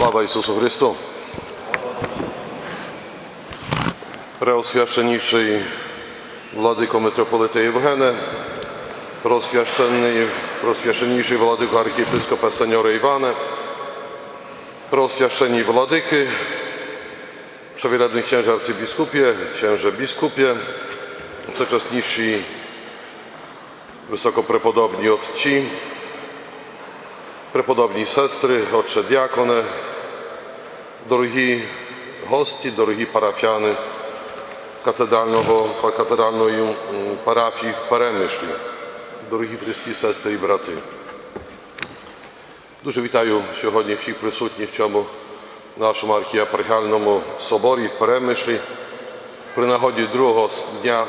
Слава Ісусу Христу! Преосвященніший владико митрополита Євгене, преосвященний, преосвященніший владико архієпископа сеньора Іване, преосвященні владики, przewieradny księże arcybiskupie, księże biskupie, всечасніші високопреподобні отці, преподобні сестри, отче діаконе, дорогі гості, дорогі парафіяни катедрального, катедральної парафії в Перемишлі, дорогі Христі сестри і брати. Дуже вітаю сьогодні всіх присутніх в цьому нашому архієпархіальному соборі в Перемишлі при нагоді другого дня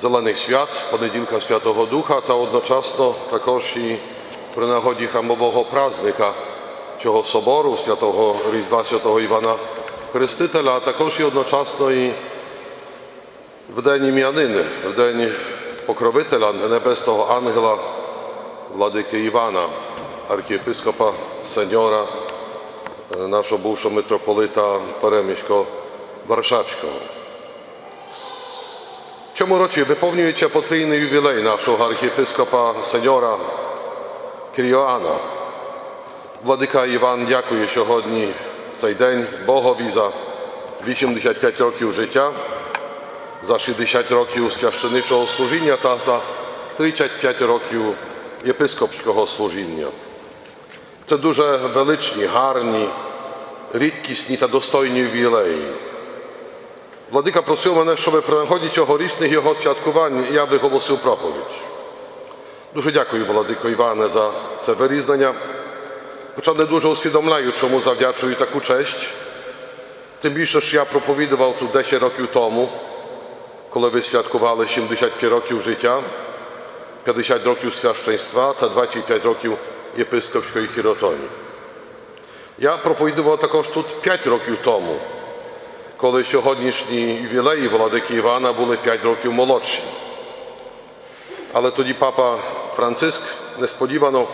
Зелених свят, понеділка Святого Духа та одночасно також і при нагоді храмового праздника цього собору святого Різдва Святого Івана Хрестителя, а також і одночасно і в день ім'янини, в день покровителя Небесного Ангела Владики Івана, архієпископа сеньора, е, нашого бувшого митрополита Переміського Варшавського. В цьому році виповнюється потрійний ювілей нашого архієпископа сеньора Киріоана. Владика Іван дякує сьогодні в цей день Богові за 85 років життя, за 60 років священичого служіння та за 35 років єпископського служіння. Це дуже величні, гарні, рідкісні та достойні ювілеї. Владика просив мене, щоб при нагоді цьогорічних його святкувань я виголосив проповідь. Дуже дякую, Владико Іване, за це вирізнення. Хоча не дуже усвідомляю, чому завдячую таку честь. Тим більше, що я проповідував тут 10 років тому, коли ви святкували 75 років життя, 50 років священства та 25 років єпископської хіротонії. Я проповідував також тут 5 років тому, коли сьогоднішні ювілеї владики Івана були 5 років молодші. Але тоді папа Франциск несподівано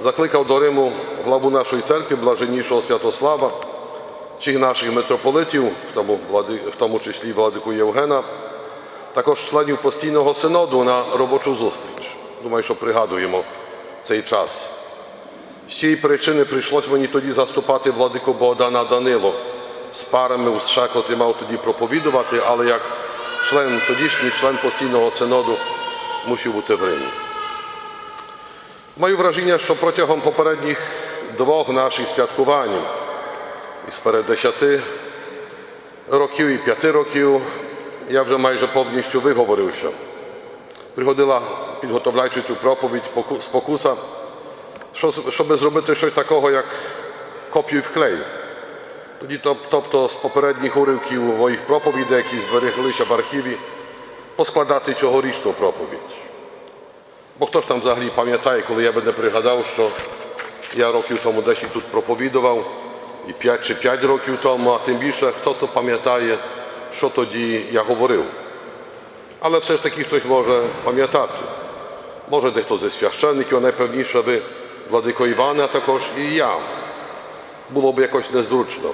закликав до Риму главу нашої церкви, блаженнішого Святослава, всіх наших митрополитів, в тому, влади, в тому числі владику Євгена, також членів постійного синоду на робочу зустріч. Думаю, що пригадуємо цей час. З цієї причини прийшлось мені тоді заступати владику Богдана Данило з парами у США, котрий мав тоді проповідувати, але як член, тодішній член постійного синоду мусив бути в Римі. Маю враження, що протягом попередніх двох наших святкувань, із перед 10 років і 5 років, я вже майже повністю виговорився. Приходила, підготовляючи цю проповідь, спокуса, щоб зробити щось такого, як копію в клей. Тоді, тобто з попередніх уривків моїх проповідей, які збереглися в архіві, поскладати цьогорічну проповідь. Бо хто ж там взагалі пам'ятає, коли я би не пригадав, що я років тому десь і тут проповідував, і 5 чи 5 років тому, а тим більше хто то пам'ятає, що тоді я говорив. Але все ж таки хтось може пам'ятати. Може дехто зі священників, а найпевніше ви, Владико Іване, а також і я. Було б якось незручно.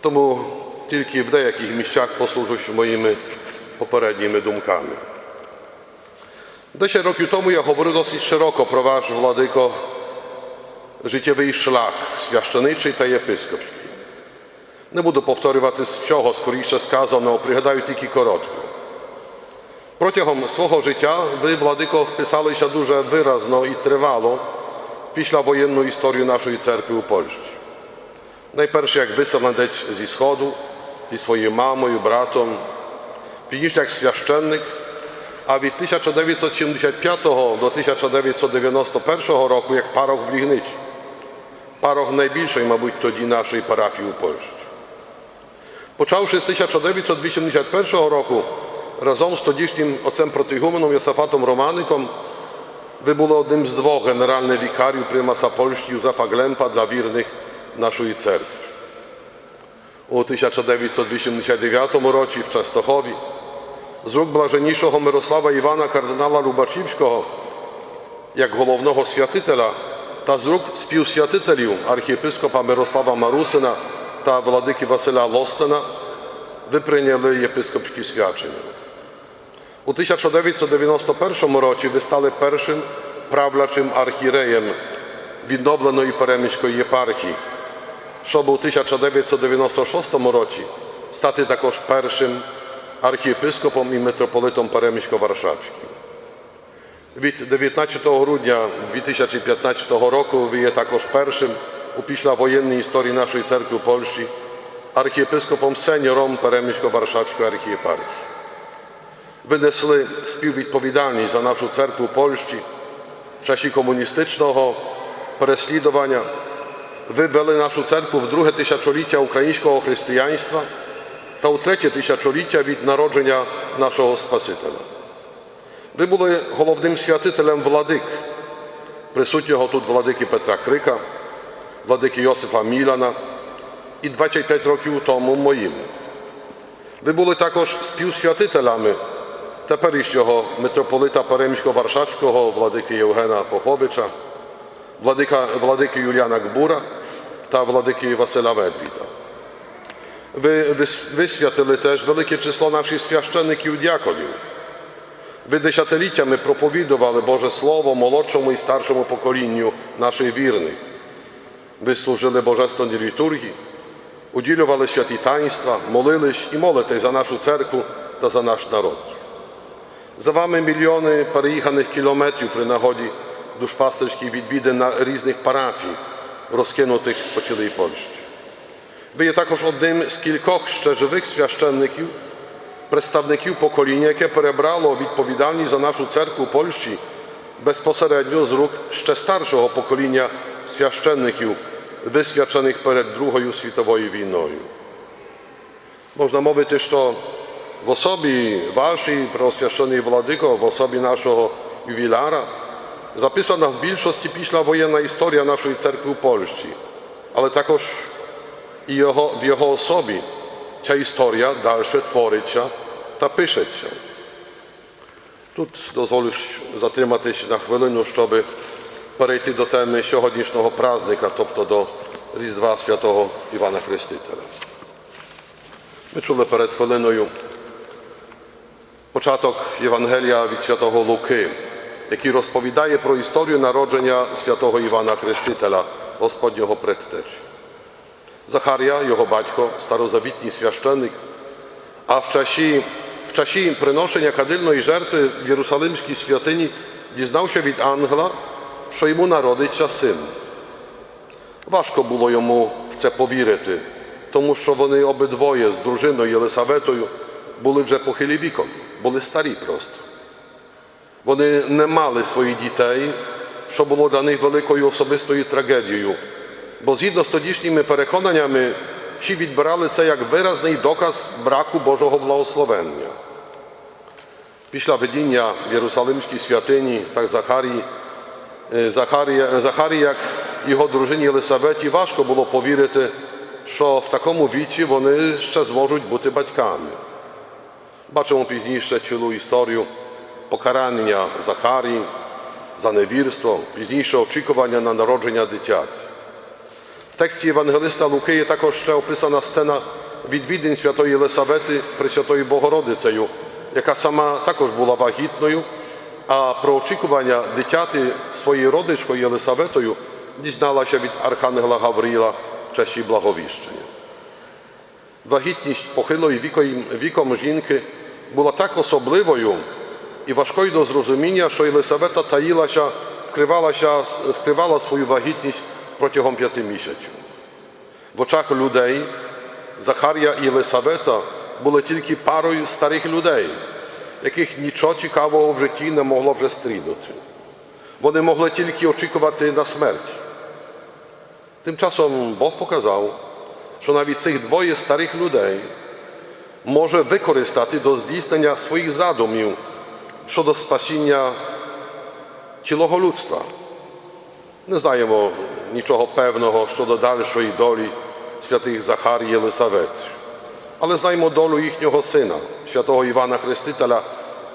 Тому тільки в деяких місцях послужусь моїми попередніми думками. Десять років тому я говорив досить широко про ваш владико життєвий шлях священичий та єпископський. Не буду повторювати з всього скоріше сказаного, пригадаю тільки коротко. Протягом свого життя ви, владико, вписалися дуже виразно і тривало в післявоєнну історію нашої церкви у Польщі. Найперше як висаднець зі Сходу зі своєю мамою, братом, пізніше як священник, а від 1975 до 1991 року як парох в Лігничі. Парох найбільшої, мабуть, тоді нашої парафії у Польщі. Почавши з 1981 року разом з тодішнім отцем протигуменом Йосафатом Романиком, ви були одним з двох генеральних вікарів примаса Польщі Józefa Glempa dla wiernych нашої церкви. У 1989 році в Частохові з рук блаженнішого Мирослава Івана кардинала Рубачівського як головного святителя та з рук співсвятителів архієпископа Мирослава Марусина та владики Василя Лостена ви прийняли єпископські свячення. У 1991 році ви стали першим правлячим архієреєм відновленої Переміської єпархії, щоб у 1996 році стати також першим архієпископом і митрополитом Перемісько-Варшавським. Від 19 грудня 2015 року ви є також першим у післявоєнній історії нашої церкви Польщі архієпископом сеньором Перемісько-Варшавської архієпархії. Ви несли співвідповідальність за нашу церкву Польщі в часі комуністичного переслідування. Ви вели нашу церкву в друге тисячоліття українського християнства та у третє тисячоліття від народження нашого Спасителя. Ви були головним святителем владик, присутнього тут владики Петра Крика, владики Йосифа Міляна і 25 років тому моїм. Ви були також співсвятителями теперішнього митрополита Перемсько-Варшавського владики Євгена Поповича, владика, владики Юліана Гбура та владики Василя Медвіда. Ви висвятили теж велике число наших священників дяконів. Ви десятиліттями проповідували Боже Слово молодшому і старшому поколінню наших вірних. Ви служили Божественній літургії, уділювали святі таїнства, молились і молитесь за нашу церкву та за наш народ. За вами мільйони переїханих кілометрів при нагоді душпастерських відвідин на різних парафій, розкинутих по цілій Польщі. Ви є також одним з кількох ще живих священників, представників покоління, яке перебрало відповідальність за нашу церкву Польщі безпосередньо з рук ще старшого покоління священників, висвячених перед Другою світовою війною. Можна мовити, що в особі вашій, преосвящений владико, в особі нашого ювіляра, записана в більшості післявоєнна історія нашої церкви в Польщі, але також і його, в його особі ця історія далі твориться та пишеться. Тут дозволиш затриматись на хвилину, щоб перейти до теми сьогоднішнього праздника, тобто до Різдва Святого Івана Хрестителя. Ми чули перед хвилиною початок Євангелія від святого Луки, який розповідає про історію народження святого Івана Хрестителя, Господнього предтечі. Захарія, його батько, старозавітній священник, а в часі, в часі приношення кадильної жертви в Єрусалимській святині дізнався від ангела, що йому народиться син. Важко було йому в це повірити, тому що вони обидвоє з дружиною Єлисаветою були вже похилі віком, були старі просто. Вони не мали своїх дітей, що було для них великою особистою трагедією. Бо згідно з тодішніми переконаннями, всі відбирали це як виразний доказ браку Божого благословення. Після видіння в Єрусалимській святині, так Захарії, е, Захарія, як його дружині Єлисаветі, важко було повірити, що в такому віці вони ще зможуть бути батьками. Бачимо пізніше цілу історію покарання Захарії за невірство, пізніше очікування на народження дитят. Тексті Євангелиста Луки є також ще описана сцена відвідин святої Єлисавети Пресвятою Богородицею, яка сама також була вагітною, а про очікування дитяти своєю родичкою Єлисаветою дізналася від Архангела Гавріла в часі благовіщення. Вагітність похилої віком жінки була так особливою і важкою до зрозуміння, що Єлисавета таїлася, вкривалася, вкривала свою вагітність протягом п'яти місяців. В очах людей Захарія і Єлисавета були тільки парою старих людей, яких нічого цікавого в житті не могло вже стрінути. Вони могли тільки очікувати на смерть. Тим часом Бог показав, що навіть цих двоє старих людей може використати до здійснення своїх задумів щодо спасіння цілого людства. Не знаємо нічого певного щодо дальшої долі святих Захарії і Єлисавет, але знаємо долю їхнього сина, святого Івана Хрестителя,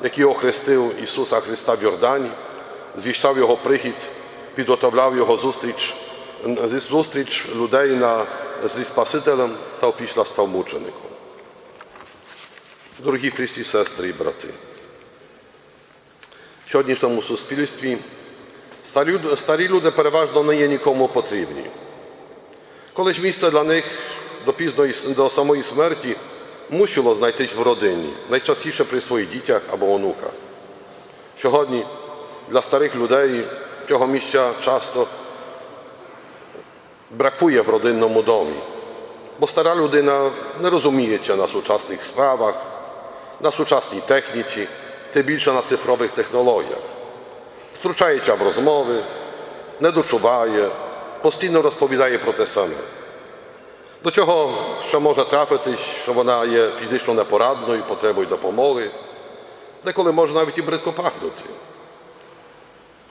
який охрестив Ісуса Христа в Йордані, звіщав його прихід підготовляв його зустріч, зустріч людей на, зі Спасителем та опісля став мучеником. Дорогі Христі, сестри і брати, в сьогоднішньому суспільстві старі, люди переважно не є нікому потрібні. Колись місце для них до пізної до самої смерті мусило знайтись в родині, найчастіше при своїх дітях або онуках. Сьогодні для старих людей цього місця часто бракує в родинному домі, бо стара людина не розуміється на сучасних справах, на сучасній техніці, тим більше на цифрових технологіях. Втручається в розмови, не дочуває, постійно розповідає про те саме. До чого ще може трапитись, що вона є фізично непорадною, потребує допомоги, деколи може навіть і бридко пахнути.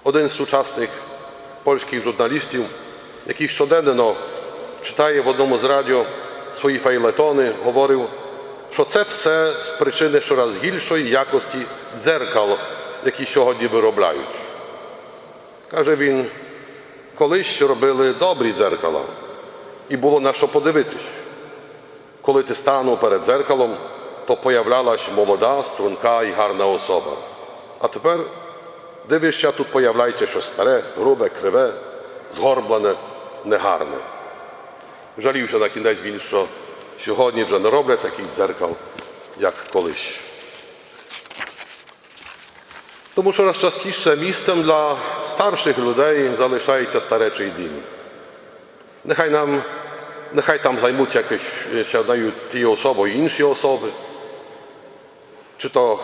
Один з сучасних польських журналістів, який щоденно читає в одному з радіо свої фейлетони, говорив, що це все з причини щораз гіршої якості дзеркал, які сьогодні виробляють. Каже він, колись робили добрі дзеркала, і було на що подивитись. Коли ти станув перед дзеркалом, то появлялась молода, струнка і гарна особа. А тепер дивишся, тут появляється щось старе, грубе, криве, згорблене, негарне. Жалівся на кінець він, що сьогодні вже не роблять таких дзеркал, як колись. Тому що раз частіше місцем для старших людей залишається старечий дім. Нехай нам, нехай там займуть якось сядають ті особи і інші особи. Чи то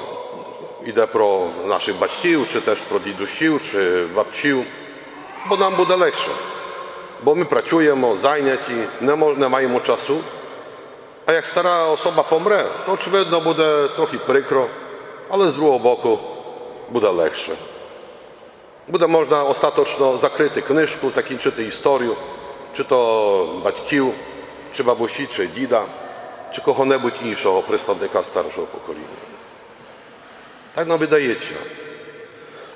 йде про наших батьків, чи теж про дідусів, чи бабців, бо нам буде легше. Бо ми працюємо, зайняті, не, мо- не маємо часу. А як стара особа помре, то очевидно буде трохи прикро, але з другого боку буде легше. Буде можна остаточно закрити книжку, закінчити історію, чи то батьків, чи бабусі, чи діда, чи кого-небудь іншого представника старшого покоління. Так нам видається.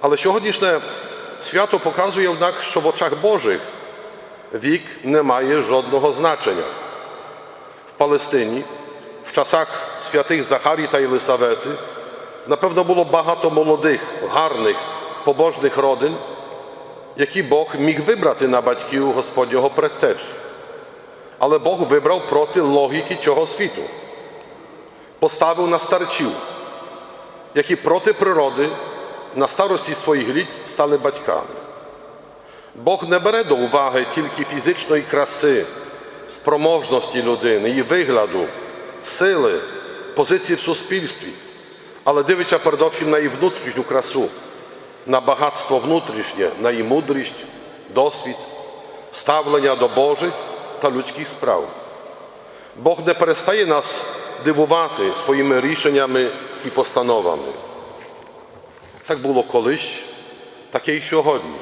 Але сьогоднішнє свято показує однак, що в очах Божих вік не має жодного значення. В Палестині в часах святих Захарії та Єлисавети напевно було багато молодих, гарних, побожних родин, які Бог міг вибрати на батьків Господнього предтеч. Але Бог вибрав проти логіки цього світу, поставив на старчів, які проти природи на старості своїх літ стали батьками. Бог не бере до уваги тільки фізичної краси, спроможності людини, її вигляду, сили, позиції в суспільстві, але дивиться передовсім на її внутрішню красу, на багатство внутрішнє, на її мудрість, досвід, ставлення до Божих та людських справ. Бог не перестає нас дивувати своїми рішеннями і постановами. Так було колись, таке і сьогодні.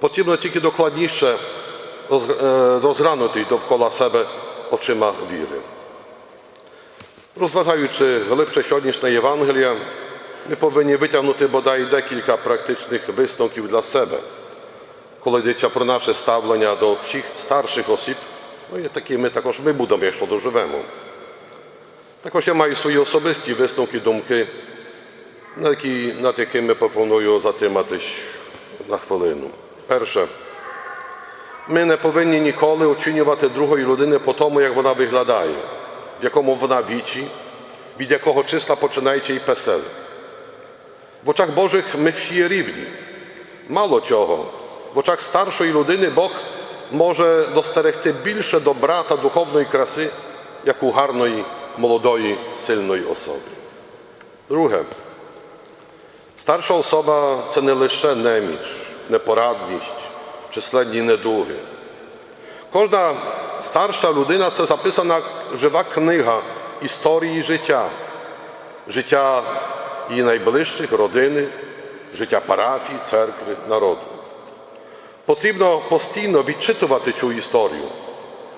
Потрібно тільки докладніше е, розглянути довкола себе очима віри. Розважаючи глибше сьогоднішнє Євангелія, ми повинні витягнути бодай декілька практичних висновків для себе, коли йдеться про наше ставлення до всіх старших осіб, ну і такими також ми будемо, якщо доживемо. Також я маю свої особисті висновки, думки, на які, над якими пропоную затриматись на хвилину. Перше, ми не повинні ніколи оцінювати другої людини по тому, як вона виглядає, в якому вона вічі, від якого числа починається і песель. В очах Божих ми всі є рівні. Мало чого, в очах старшої людини Бог може достерегти більше добра та духовної краси, як у гарної, молодої, сильної особи. Друге, старша особа це не лише неміч, непорадність, численні недуги. Кожна старша людина це записана жива книга історії життя, життя її найближчих, родини, життя парафії, церкви, народу. Потрібно постійно відчитувати цю історію,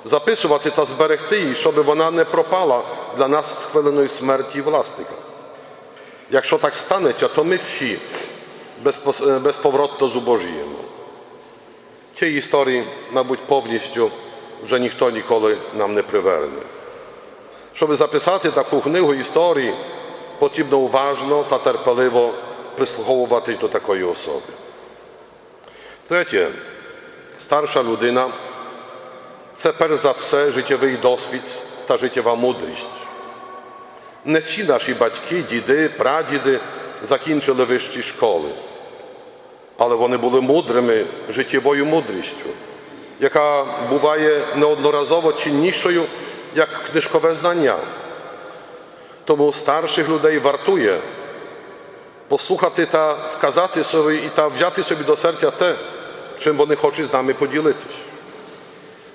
записувати та зберегти її, щоб вона не пропала для нас з хвилиною смерті власника. Якщо так станеться, то ми всі е, безповоротно зубожіємо. Цієї історії, мабуть, повністю вже ніхто ніколи нам не приверне. Щоб записати таку книгу історії, потрібно уважно та терпеливо прислуховуватись до такої особи. Третє, старша людина це перш за все життєвий досвід та життєва мудрість. Не всі наші батьки, діди, прадіди закінчили вищі школи, але вони були мудрими життєвою мудрістю, яка буває неодноразово ціннішою, як книжкове знання. Тому старших людей вартує послухати та вказати собі і та взяти собі до серця те, чим вони хочуть з нами поділитись.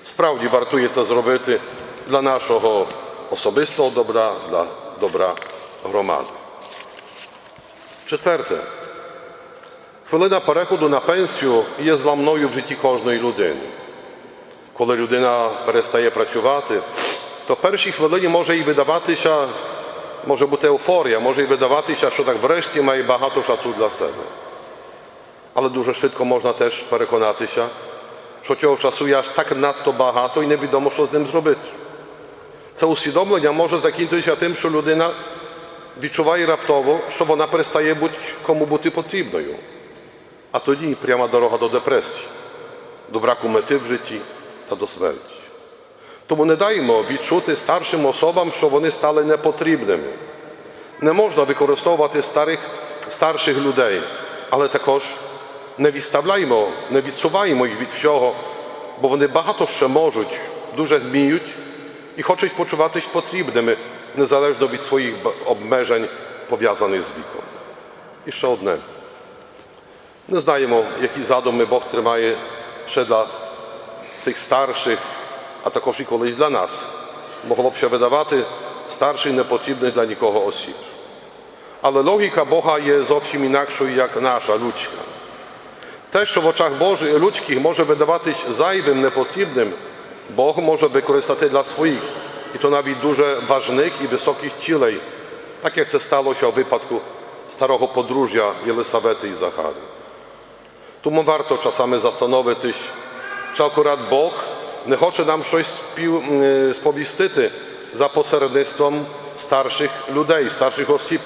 Справді вартує це зробити для нашого особистого добра, для добра громади. Четверте. Хвилина переходу на пенсію є зламною в житті кожної людини. Коли людина перестає працювати, то в першій хвилині може і видаватися, може бути еуфорія, може і видаватися, що так врешті має багато часу для себе. Але дуже швидко можна теж переконатися, що цього часу є аж так надто багато і невідомо, що з ним зробити. Це усвідомлення може закінчитися тим, що людина відчуває раптово, що вона перестає бути кому бути потрібною. А тоді пряма дорога до депресії, до браку мети в житті та до смерті. Тому не даємо відчути старшим особам, що вони стали непотрібними. Не можна використовувати старих, старших людей, але також не відставляємо, не відсуваємо їх від всього, бо вони багато ще можуть, дуже вміють і хочуть почуватись потрібними, незалежно від своїх обмежень, пов'язаних з віком. І ще одне. Не знаємо, які задуми Бог тримає ще для цих старших, а також і колись для нас. Могло б ще видавати старший непотрібний для нікого осіб. Але логіка Бога є зовсім інакшою, як наша людська. Те, що в очах Божих людських може видаватись зайвим, непотрібним, Бог може використати для своїх, і то навіть дуже важних і високих цілей, так як це сталося у випадку старого подружжя Єлисавети і Захари. Тому варто czasami застановитись, чи акурат Бог не хоче нам щось спів, е, сповістити за посередництвом старших людей, старших осіб,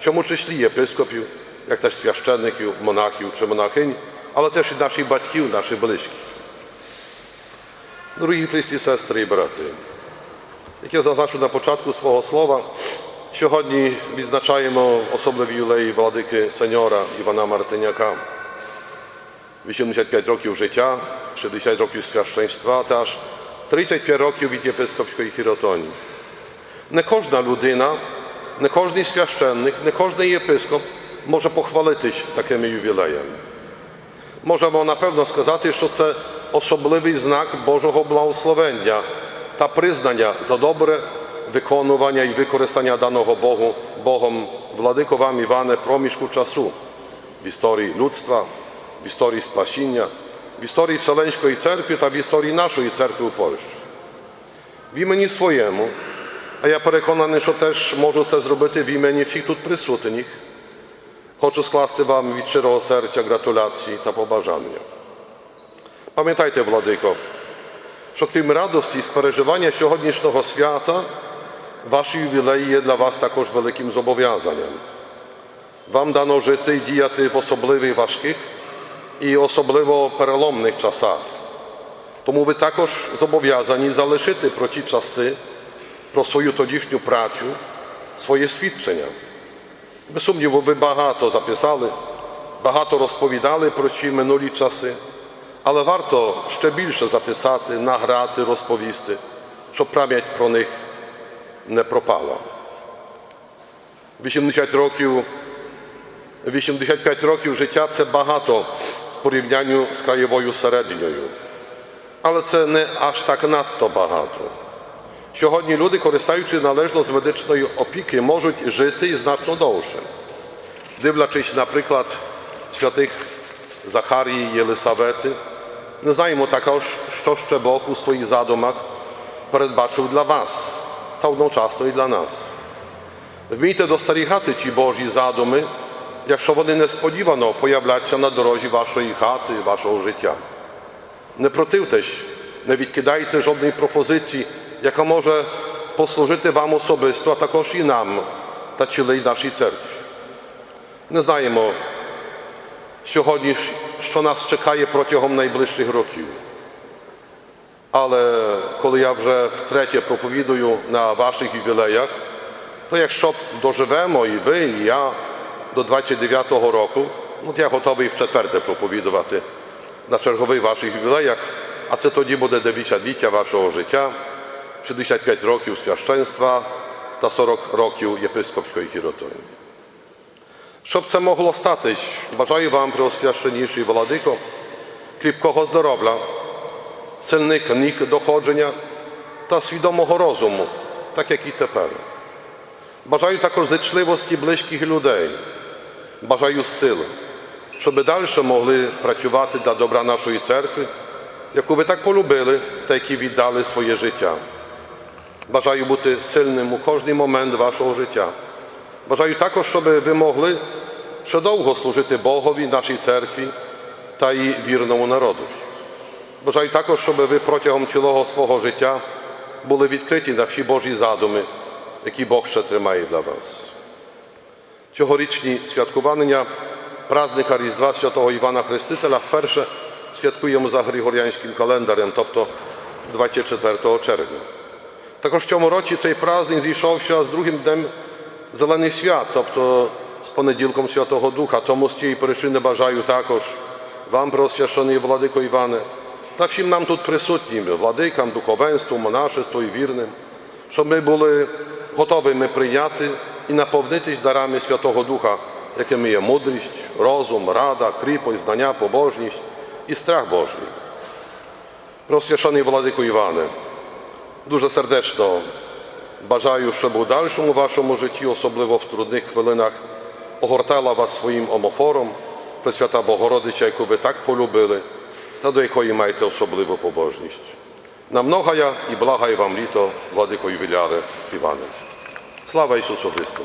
в цьому числі єпископів, як теж священників, монахів чи монахинь, але теж і наших батьків, наших близьких. Дорогі Христі, сестри і брати, як я зазначу на початку свого слова, сьогодні відзначаємо особливі юлеї владики сеньора Івана Мартиняка. 85 років життя, 60 років священства та аж 35 років від єпископської хіротонії. Не кожна людина, не кожний священник, не кожний єпископ може похвалитись такими ювілеями. Можемо напевно сказати, що це особливий знак Божого благословення та признання за добре виконування і використання даного Богу, Богом владико вам, Іване, проміжку часу в історії людства, в історії спасіння, в історії Вселенської церкви та в історії нашої церкви у Польщі. В імені своєму, а я переконаний, що теж можу це зробити в імені всіх тут присутніх, хочу скласти вам від щирого серця гратуляції та побажання. Пам'ятайте, Владико, що крім радості з переживання сьогоднішнього свята, ваші ювілеї є для вас також великим зобов'язанням. Вам дано жити і діяти в особливих важких і особливо переломних часах. Тому ви також зобов'язані залишити про ті часи, про свою тодішню працю, своє свідчення. Без сумніву, ви багато записали, багато розповідали про ці минулі часи, але варто ще більше записати, награти, розповісти, щоб пам'ять про них не пропала. 80 років 85 років життя це багато в порівнянні з краєвою середньою. Але це не аж так надто багато. Сьогодні люди, користуючись належно з медичної опіки, можуть жити і значно довше. Дивлячись, наприклад, святих Захарії і Єлисавети, не знаємо також, що ще Бог у своїх задумах передбачив для вас та одночасно і для нас. Вмійте достерігати ті Божі задуми, якщо вони несподівано появляться на дорозі вашої хати, вашого життя. Не противтесь, не відкидайте жодної пропозиції, яка може послужити вам особисто, а також і нам та цілій нашій церкві. Не знаємо сьогодні, що нас чекає протягом найближчих років. Але коли я вже втретє проповідую на ваших ювілеях, то якщо доживемо і ви, і я до 29-го року, ну, я готовий вчетверте проповідувати на чергових ваших ювілеях, а це тоді буде 90-ліття вашого життя, 65 років священства та 40 років єпископської хіротої. Щоб це могло статись, бажаю вам, преосвященніший владико, кріпкого здоров'я, сильних ніг доходження та свідомого розуму, так як і тепер. Бажаю також зичливості близьких людей, бажаю сили, щоб далі могли працювати для добра нашої церкви, яку ви так полюбили та які віддали своє життя. Бажаю бути сильним у кожний момент вашого життя. Бажаю також, щоб ви могли ще довго служити Богові, нашій церкві та і вірному народові. Бажаю також, щоб ви протягом цілого свого життя були відкриті на всі Божі задуми, які Бог ще тримає для вас. Цьогорічні святкування праздника Різдва Святого Івана Хрестителя вперше святкуємо за Григоріанським календарем, тобто 24 червня. Також в цьому році цей праздник зійшовся з другим днем Зелених свят, тобто з понеділком Святого Духа. Тому з цієї причини бажаю також вам, просвящений владико Іване, та всім нам тут присутнім, владикам, духовенству, монашеству і вірним, щоб ми були готовими прийняти і наповнитись дарами Святого Духа, якими є мудрість, розум, рада, кріпость, знання, побожність і страх Божий. Просвящений владико Іване, дуже сердечно бажаю, щоб у дальшому вашому житті, особливо в трудних хвилинах, огортала вас своїм омофором, Пресвята Богородиця, яку ви так полюбили, та до якої маєте особливу побожність. На многая і благає вам літо, владико ювіляре Іване. Слава Ісусу Христу!